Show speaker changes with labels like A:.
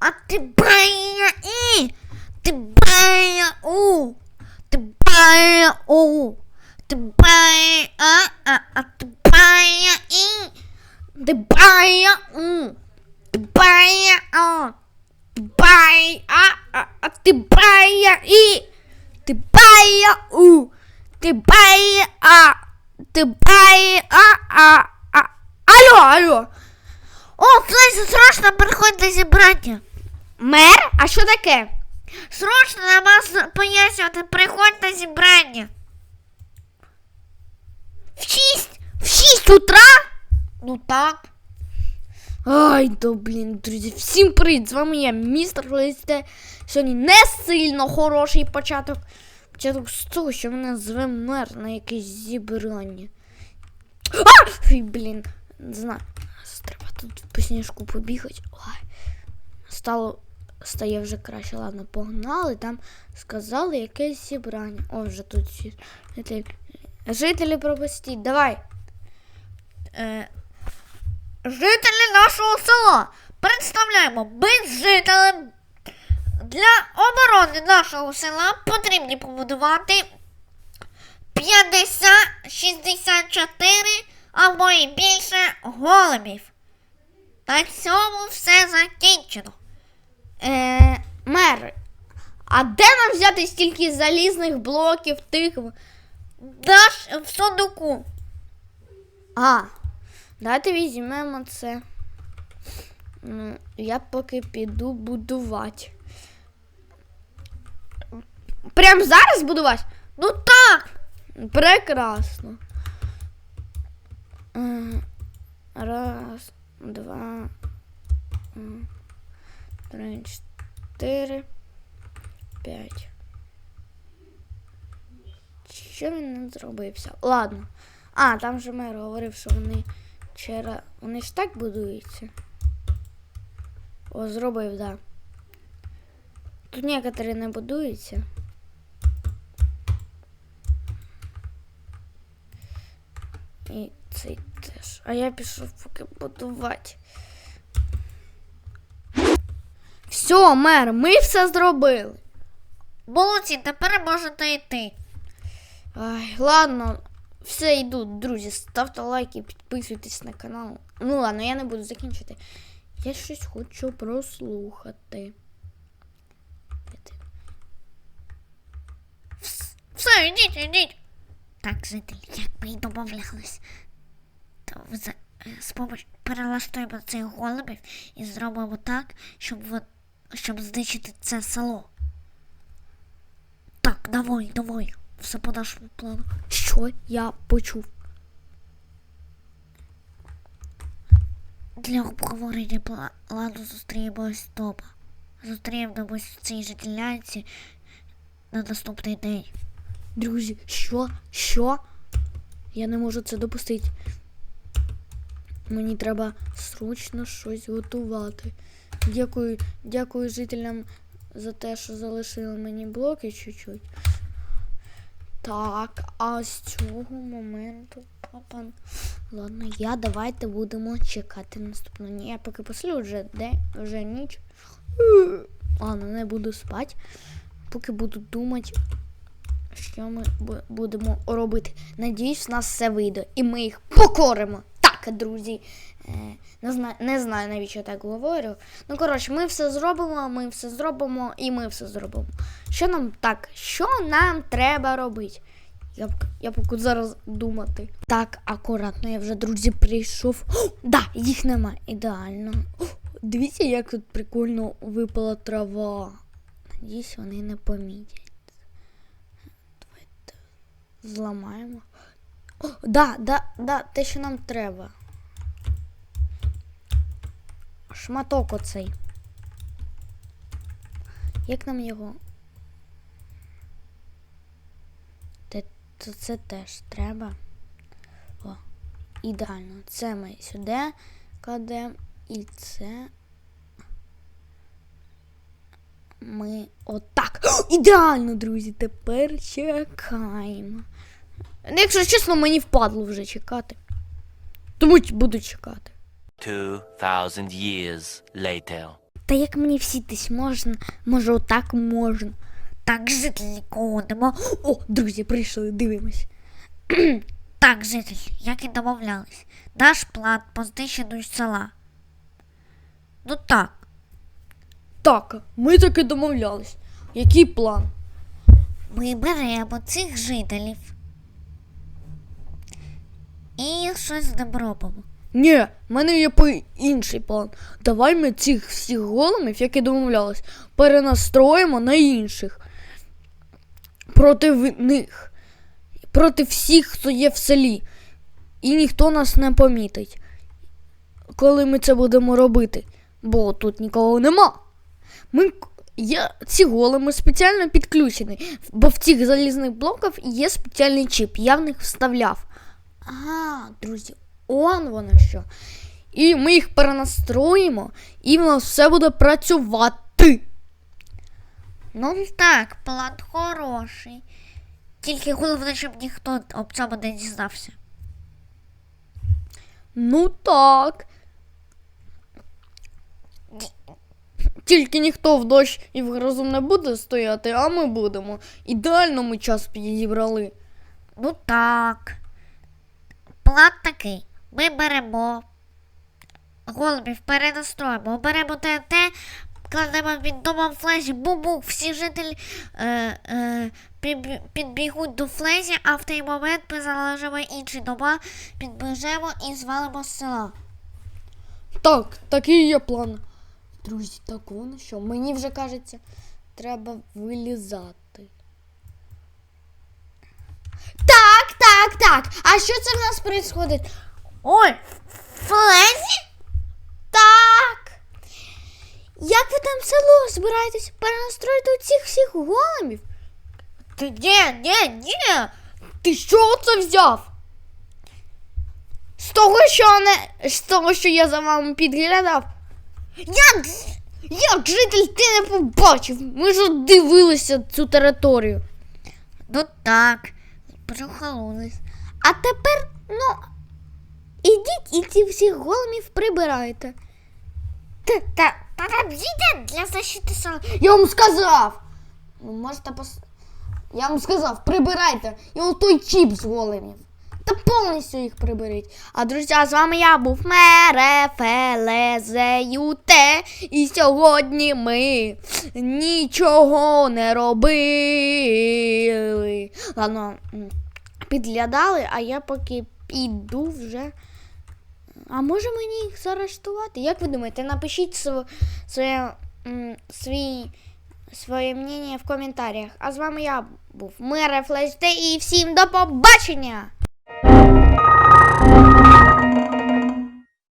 A: А ти бая і. Ти бая у. Ти бая у. Ти бая а, а, а ти бая і. Ти бая у. Ти бая а. Ти бая а, а, а О, Флесі, срочно приходь на зібрання. Мер? А що таке? Срочно на вас пояснювати, приходь на зібрання. В шість? В шість утра? Ну так. Ай, да блін, друзі, всім привіт! З вами я, містер Листе. Сьогодні не сильно хороший початок. Початок з того, що мене зве мер на якесь зібрання. А! Фі, блін, не знаю. Треба тут по сніжку побігати. Ой. Стало стає вже краще. Ладно, погнали. Там сказали якесь зібрання. О, вже тут всі жителі. Пропустіть, давай. Е, жителі нашого села. Представляємо, ми з жителем для оборони нашого села потрібні побудувати 50, 64 або і більше голубів. На цьому все закінчено. Е, мер, а де нам взяти стільки залізних блоків тих Даш в сундуку? А, давайте візьмемо це. Ну, я поки піду будувати. Прям зараз будувати? Ну так. Прекрасно. Е, Раз, два, три, чотири, п'ять. Що він не зробився? Ладно. А, там же мер говорив, що вони вчора. Вони ж так будуються. О, зробив, да. Тут некоторі не будуються. І цей теж. А я пішов поки будувати. Все, мер, ми все зробили. Молодці, тепер можете йти. Ай, ладно, все йду, друзі. Ставте лайки, підписуйтесь на канал. Ну ладно, я не буду закінчити. Я щось хочу прослухати. Все, йдіть, йдіть. Так, жителі, як ми й домовлялись, з помощ перелаштуємо цих голубів і зробимо так, щоб, вон- щоб знищити це село. Так, давай, давай. Все по нашому плану. Що я почув? Для обговорення плану зустрінемось вдома. Зустрінемось в цій же на наступний день. Друзі, що? Що? Я не можу це допустити. Мені треба срочно щось готувати. Дякую, дякую жителям за те, що залишили мені блоки чуть-чуть. Так, а з цього моменту, папа. Ладно, я давайте будемо чекати наступного. Ні, я поки послю вже де, вже ніч. Ладно, не буду спати. Поки буду думати, що ми будемо робити. Надіюсь, у нас все вийде. І ми їх покоримо. Так, друзі. Е, не, знаю, не знаю, навіщо я так говорю. Ну, коротше, ми все зробимо, ми все зробимо і ми все зробимо. Що нам так? Що нам треба робити? Я, я поки зараз думати. Так, акуратно, я вже, друзі, прийшов. О, да, їх нема. Ідеально. О, дивіться, як тут прикольно випала трава. Надіюсь, вони не помітять. Давайте зламаємо. О, да, да, да, те, що нам треба. Шматок оцей. Як нам його? Те, то це теж треба. О, ідеально. Це ми сюди кладемо і це ми отак. О, ідеально, друзі. Тепер чекаємо. Ну, Якщо чесно, мені впадло вже чекати. Тому буду чекати.
B: 2,000 years later.
A: Та як мені всітись можна? Може, отак можна. Так, житель нікого нема. О, друзі, прийшли, дивимось.
C: Так, житель, як і домовлялись. Наш план по знищенню села. Ну так,
A: Так, ми таки домовлялись. Який план?
C: ми беремо цих жителів і щось з ним робимо.
A: Ні, в мене є по інший план. Давай ми цих всіх големів, які домовлялись, перенастроїмо на інших. Проти них. Проти всіх, хто є в селі. І ніхто нас не помітить, коли ми це будемо робити. Бо тут нікого нема. Ми, я, ці големи спеціально підключені, бо в цих залізних блоках є спеціальний чіп, я в них вставляв. Ага, друзі, он воно що. І ми їх перенастроїмо, і в нас все буде працювати.
C: Ну так, план хороший. Тільки головне, щоб ніхто об цьому не дізнався.
A: Ну так. Тільки ніхто в дощ і в грозу не буде стояти, а ми будемо. Ідеально ми час підібрали.
C: Ну так. План такий. Ми беремо голубів, перенастроїмо, беремо ТНТ, кладемо під домом флезі, бу-бу, всі жителі е, е, підбігуть до флезі, а в той момент ми залежимо інші дома, підбіжемо і звалимо з села.
A: Так, такий є план. Друзі, так воно що? Мені вже кажеться, треба вилізати. Так, так, так. А що це в нас відбувається?
C: Ой, флезі?
A: Так. Як ви там село збираєтесь перенастроїти цих всіх големів?
C: Ти ні, ні, ні.
A: Ти що це взяв? З того, що не з того, що я за вами підглядав. Як, як житель ти не побачив? Ми ж дивилися цю територію.
C: Ну так, прохололись.
A: А тепер, ну, ідіть і ці всіх големів прибирайте.
C: Та, та, та там для защити села.
A: Я вам сказав. Ну, можете пос... Я вам сказав, прибирайте. І отой чіп з големів. Та повністю їх приберіть. А друзі, з вами я був Мерефелезеюте. І сьогодні ми нічого не робили. Ладно, підглядали, а я поки піду вже. А може мені їх заарештувати? Як ви думаєте? Напишіть св- своє, м, свій, своє мнення в коментарях. А з вами я був Мера Флеште і всім до побачення!